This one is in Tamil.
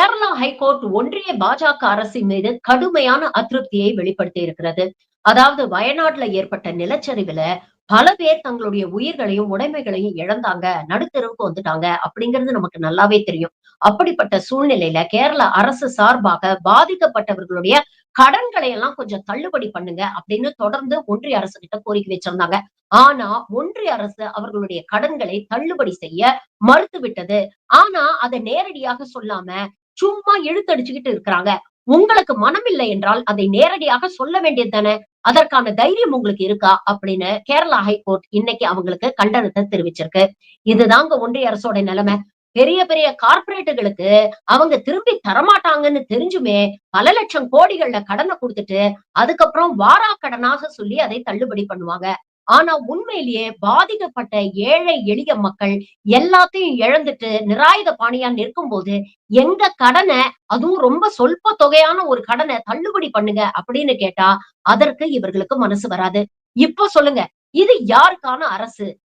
கேரளா ஹைகோர்ட் ஒன்றிய பாஜக அரசின் மீது கடுமையான அதிருப்தியை வெளிப்படுத்தி இருக்கிறது அதாவது வயநாட்டுல ஏற்பட்ட நிலச்சரிவுல பல பேர் தங்களுடைய உயிர்களையும் உடைமைகளையும் இழந்தாங்க நடுத்தருவுக்கு வந்துட்டாங்க அப்படிங்கிறது நமக்கு நல்லாவே தெரியும். அப்படிப்பட்ட சூழ்நிலையில கேரள அரசு சார்பாக பாதிக்கப்பட்டவர்களுடைய கடன்களை எல்லாம் கொஞ்சம் தள்ளுபடி பண்ணுங்க அப்படின்னு தொடர்ந்து ஒன்றிய அரசு கிட்ட கோரிக்கை வச்சிருந்தாங்க. ஆனா ஒன்றிய அரசு அவர்களுடைய கடன்களை தள்ளுபடி செய்ய மறுத்து விட்டது ஆனா அதை நேரடியாக சொல்லாம சும்மா இழுத்தடிச்சுக்கிட்டு இருக்கிறாங்க. உங்களுக்கு மனம் இல்லை என்றால் அதை நேரடியாக சொல்ல வேண்டியது தானே? அதற்கான தைரியம் உங்களுக்கு இருக்கா? அப்படின்னு கேரளா ஹைகோர்ட் இன்னைக்கு அவங்களுக்கு கண்டனத்தை தெரிவிச்சிருக்கு. இதுதாங்க ஒன்றிய அரசோட நிலைமை. பெரிய பெரிய கார்பரேட்டுகளுக்கு அவங்க திரும்பி தரமாட்டாங்கன்னு தெரிஞ்சுமே பல லட்சம் கோடிகள்ல கடனை கொடுத்துட்டு அதுக்கப்புறம் வாரா கடனாக சொல்லி அதை தள்ளுபடி பண்ணுவாங்க. ஆனா உண்மையிலேயே பாதிக்கப்பட்ட ஏழை எளிய மக்கள் எல்லாத்தையும் இழந்துட்டு நிராயுத பாணியா நிற்கும் போது எங்க கடனை அதுவும் ரொம்ப சொல்ப தொகையான ஒரு கடனை தள்ளுபடி பண்ணுங்க அப்படின்னு கேட்டா அதற்கு இவர்களுக்கு மனசு வராது. இப்ப சொல்லுங்க இது யாருக்கான அரசு?